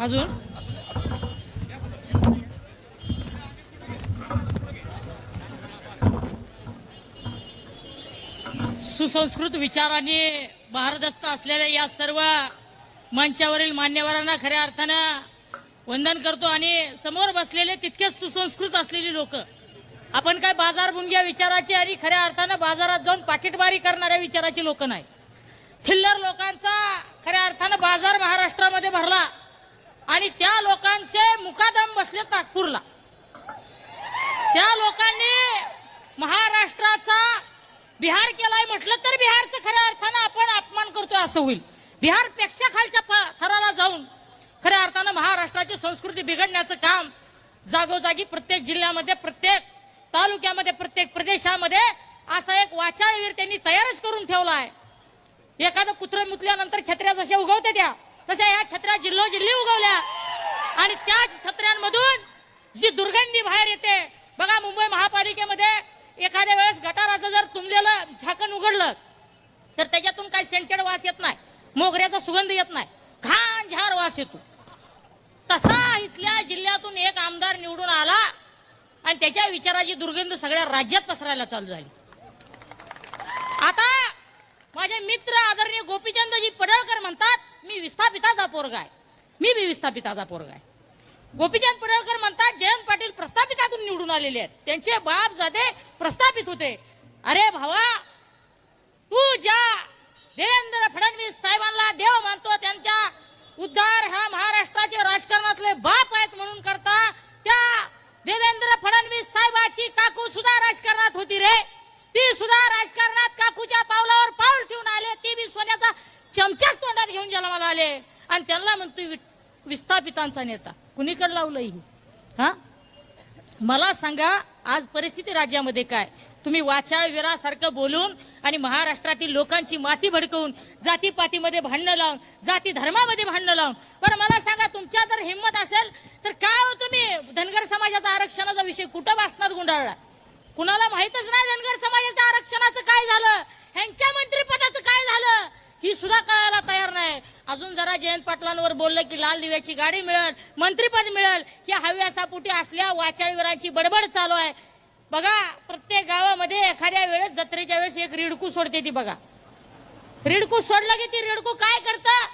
अजून? सुसंस्कृत विचाराने भारदस्त असलेल्या या सर्व मंचावरील मान्यवरांना खऱ्या अर्थानं वंदन करतो आणि समोर बसलेले तितकेच सुसंस्कृत असलेली लोक. आपण काय बाजार बुंग्या विचाराची आणि खऱ्या अर्थानं बाजारात जाऊन पाकिटमारी करणाऱ्या विचाराची लोक नाही. थिल्लर लोकांचा खऱ्या अर्थानं बाजार महाराष्ट्रामध्ये भरला आणि त्या लोकांचे मुकादम बसले नागपूरला त्या लोकांनी महाराष्ट्राचा बिहार केलाय म्हटलं तर बिहारचं खऱ्या अर्थानं आपण अपमान करतोय असं होईल. बिहारपेक्षा खालच्या थराला जाऊन खऱ्या अर्थानं महाराष्ट्राची संस्कृती बिघडण्याचं काम जागोजागी प्रत्येक जिल्ह्यामध्ये प्रत्येक तालुक्यामध्ये प्रत्येक प्रदेशामध्ये असा एक वाचाळवीर त्यांनी तयारच करून ठेवला आहे. एखादं कुत्र मुतल्यानंतर छत्र्या जशा उगवते त्या तशा या छत्र्या जिल्होजिल्ही उगवल्या. आणि त्याच छत्र्यांमधून जी दुर्गंधी बाहेर येते बघा मुंबई महापालिकेमध्ये एखाद्या वेळेस गटाराचं जर तुंबलेलं झाकण उघडलं तर त्याच्यातून काही सेंटेड वास येत नाही मोगऱ्याचा सुगंध येत नाही घाण झार वास येतो. तसा इथल्या जिल्ह्यातून एक आमदार निवडून आला आणि त्याच्या विचाराची दुर्गंध सगळ्या राज्यात पसरायला चालू झाली. आता माझे मित्र आदरणीय गोपीचंदजी पडळकर म्हणतात मी विस्थापिताचा पोरगा आहे. मी बी विस्थापिताचा पोरगा आहे. गोपीचंद पडळकर म्हणतात जयंत पाटील प्रस्थापितातून निवडून आलेले आहेत. त्यांचे बाप जाते प्रस्थापित होते. अरे भावा तू ज्या देवेंद्र फडणवीस साहेबांना देव मानतो त्यांच्या उद्धार ह्या महाराष्ट्राचे राजकारणातले बाप आहेत म्हणून करता त्या देवेंद्र फडणवीस साहेबाची काकू सुद्धा राजकारणात होती रे ती सुद्धा राजकारणात काकूच्या पावलावर पाऊल ठेवून आले ती बी चमच्याच तोंडात घेऊन जन्माला आले. आणि त्यांना म्हणतो विस्थापितांचा नेता. कुणीकडे लावलं ही? हा? मला सांगा आज परिस्थिती राज्यामध्ये काय? तुम्ही वाचाळ विरासारखं बोलून आणि महाराष्ट्रातील लोकांची माती भडकवून जातीपातीमध्ये भांडणं लावून जाती धर्मामध्ये भांडणं लावून. बरं मला सांगा तुमच्या जर हिंमत असेल तर काय हो तुम्ही धनगर समाजाचा आरक्षणाचा विषय कुठं वाचनात गुंडाळला कुणाला माहितच नाही धनगर समाजाच्या आरक्षणाचं काय झालं? ह्यांच्या मंत्री ती ही सुद्धा कळायला तयार नाही. अजून जरा जयंत पाटलांवर बोललं की लाल दिव्याची गाडी मिळेल मंत्रीपद मिळेल ही हव्यासापोटी असल्या वाचाळीवरांची बडबड चालू आहे. बघा प्रत्येक गावामध्ये एखाद्या वेळेस जत्रेच्या वेळेस एक रिडकू सोडते ती बघा. रिडकू सोडलं की ती रिडकू काय करतं?